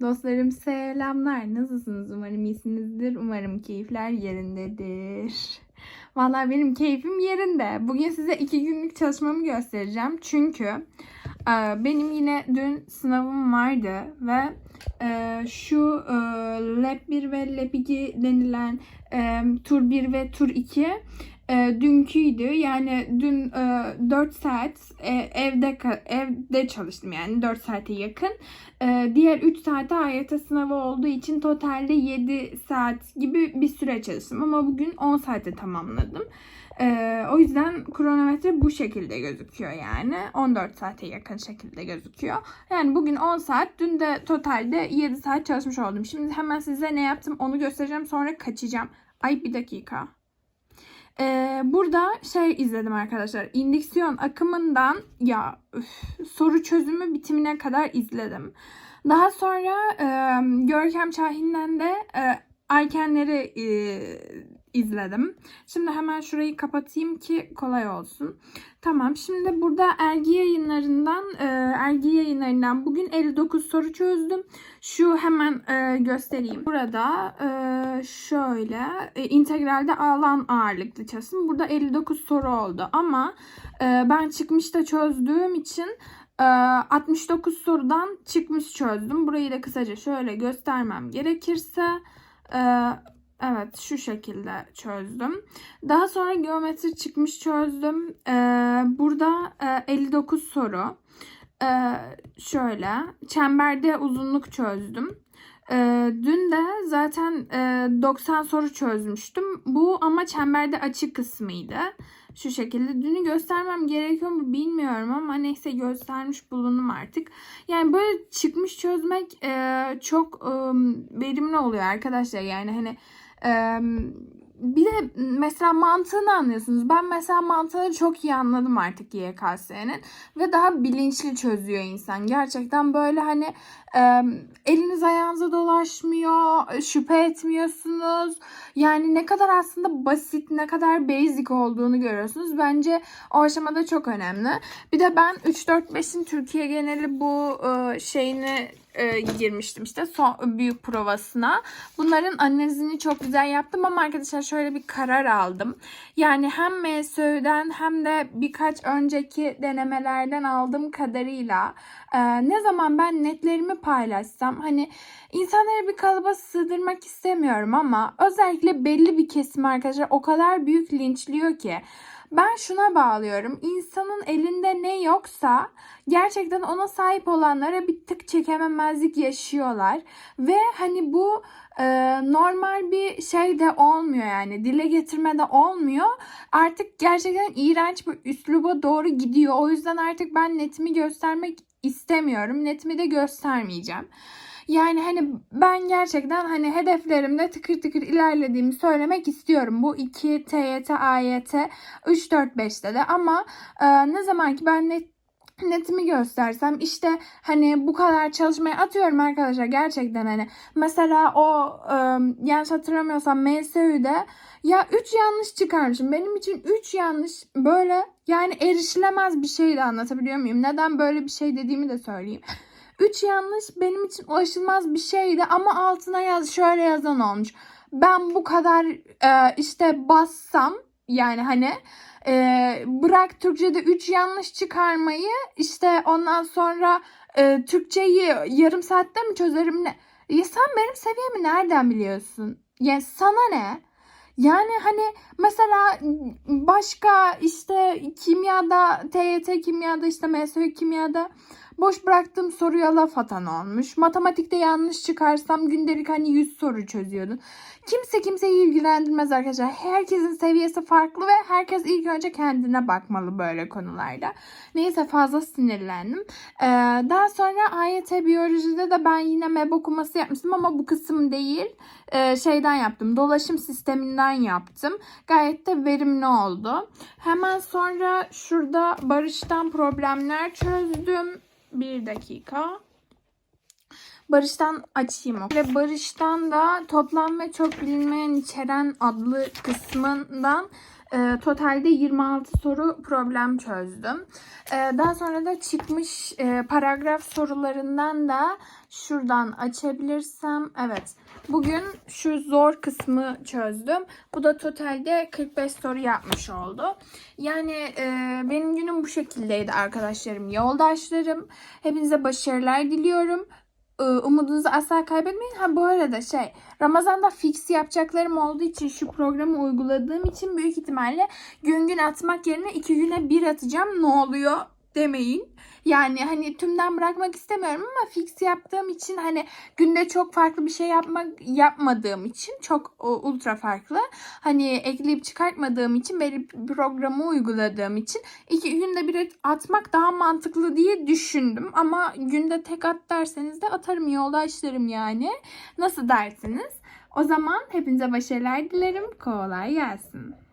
Dostlarım selamlar. Nasılsınız? Umarım iyisinizdir. Umarım keyifler yerindedir. Vallahi benim keyfim yerinde. Bugün size iki günlük çalışmamı göstereceğim. Çünkü e, benim yine dün sınavım vardı ve e, şu e, Lab 1 ve Lab 2 denilen Tur 1 ve Tur 2 e, dünküydü. Yani dün e, 4 saat e, evde evde çalıştım yani 4 saate yakın. E, diğer 3 saate AYT sınavı olduğu için totalde 7 saat gibi bir süre çalıştım. Ama bugün 10 saate tamamladım. E, o yüzden kronometre bu şekilde gözüküyor yani. 14 saate yakın şekilde gözüküyor. Yani bugün 10 saat, dün de totalde 7 saat çalışmış oldum. Şimdi hemen size ne yaptım onu göstereceğim sonra kaçacağım. Ay bir dakika. Ee, burada şey izledim arkadaşlar. İndüksiyon akımından ya üf, soru çözümü bitimine kadar izledim. Daha sonra e, Görkem Şahin'den de e, Erkenleri e, izledim. Şimdi hemen şurayı kapatayım ki kolay olsun. Tamam şimdi burada Ergi yayınlarından e, Ergi yayınlarından bugün 59 soru çözdüm. Şu hemen e, göstereyim. Burada e, şöyle e, integralde alan ağırlıklı çalıştım. Burada 59 soru oldu ama e, ben çıkmışta çözdüğüm için e, 69 sorudan çıkmış çözdüm. Burayı da kısaca şöyle göstermem gerekirse e, evet şu şekilde çözdüm. Daha sonra geometri çıkmış çözdüm. E, burada e, 59 soru. E, şöyle çemberde uzunluk çözdüm. Ee, dün de zaten e, 90 soru çözmüştüm. Bu ama çemberde açık kısmıydı. Şu şekilde. Dünü göstermem gerekiyor mu bilmiyorum ama neyse göstermiş bulundum artık. Yani böyle çıkmış çözmek e, çok e, verimli oluyor arkadaşlar. Yani hani e, bir de mesela mantığını anlıyorsunuz. Ben mesela mantığını çok iyi anladım artık YKS'nin. Ve daha bilinçli çözüyor insan. Gerçekten böyle hani e, eliniz ayağınıza dolaşmıyor, şüphe etmiyorsunuz. Yani ne kadar aslında basit, ne kadar basic olduğunu görüyorsunuz. Bence o aşamada çok önemli. Bir de ben 3-4-5'in Türkiye geneli bu e, şeyini girmiştim işte son büyük provasına. Bunların analizini çok güzel yaptım ama arkadaşlar şöyle bir karar aldım. Yani hem MSÖ'den hem de birkaç önceki denemelerden aldığım kadarıyla e, ne zaman ben netlerimi paylaşsam hani insanları bir kalıba sığdırmak istemiyorum ama özellikle belli bir kesim arkadaşlar o kadar büyük linçliyor ki ben şuna bağlıyorum. İnsanın elinde ne yoksa gerçekten ona sahip olanlara bir tık çekememezlik yaşıyorlar. Ve hani bu e, normal bir şey de olmuyor yani. Dile getirme de olmuyor. Artık gerçekten iğrenç bir üsluba doğru gidiyor. O yüzden artık ben netimi göstermek istemiyorum. Netimi de göstermeyeceğim. Yani hani ben gerçekten hani hedeflerimde tıkır tıkır ilerlediğimi söylemek istiyorum. Bu 2 TYT, AYT, 3, 4, 5'te de ama e, ne zaman ki ben net netimi göstersem işte hani bu kadar çalışmayı atıyorum arkadaşlar gerçekten hani mesela o e, yanlış hatırlamıyorsam MSÜ'de ya 3 yanlış çıkarmışım. Benim için 3 yanlış böyle yani erişilemez bir şey de anlatabiliyor muyum? Neden böyle bir şey dediğimi de söyleyeyim. 3 yanlış benim için ulaşılmaz bir şeydi ama altına yaz şöyle yazan olmuş. Ben bu kadar e, işte bassam yani hani e, bırak Türkçe'de 3 yanlış çıkarmayı işte ondan sonra e, Türkçeyi yarım saatte mi çözerim ne? Ya sen benim seviyemi nereden biliyorsun? Yani sana ne? Yani hani mesela başka işte kimyada TYT kimyada işte MSÜ kimyada boş bıraktığım soruya laf atan olmuş. Matematikte yanlış çıkarsam gündelik hani 100 soru çözüyordun. Kimse kimseyi ilgilendirmez arkadaşlar. Herkesin seviyesi farklı ve herkes ilk önce kendine bakmalı böyle konularda. Neyse fazla sinirlendim. Ee, daha sonra AYT biyolojide de ben yine MEB okuması yapmıştım ama bu kısım değil. Ee, şeyden yaptım. Dolaşım sisteminden yaptım. Gayet de verimli oldu. Hemen sonra şurada barıştan problemler çözdüm. Bir dakika. Barış'tan açayım. Ve Barış'tan da toplam ve çok bilinmeyen içeren adlı kısmından Ee, totalde 26 soru problem çözdüm. Ee, daha sonra da çıkmış e, paragraf sorularından da şuradan açabilirsem evet bugün şu zor kısmı çözdüm. Bu da totalde 45 soru yapmış oldu. Yani e, benim günüm bu şekildeydi arkadaşlarım, yoldaşlarım. Hepinize başarılar diliyorum. Ee, Umudunuzu asla kaybetmeyin. Ha bu arada şey Ramazan'da fix yapacaklarım olduğu için şu programı uyguladığım için büyük ihtimalle gün gün atmak yerine iki güne bir atacağım. Ne oluyor demeyin. Yani hani tümden bırakmak istemiyorum ama fix yaptığım için hani günde çok farklı bir şey yapmak yapmadığım için çok ultra farklı. Hani ekleyip çıkartmadığım için belli programı uyguladığım için iki günde bir atmak daha mantıklı diye düşündüm. Ama günde tek at derseniz de atarım yoldaşlarım yani. Nasıl dersiniz? O zaman hepinize başarılar dilerim. Kolay gelsin.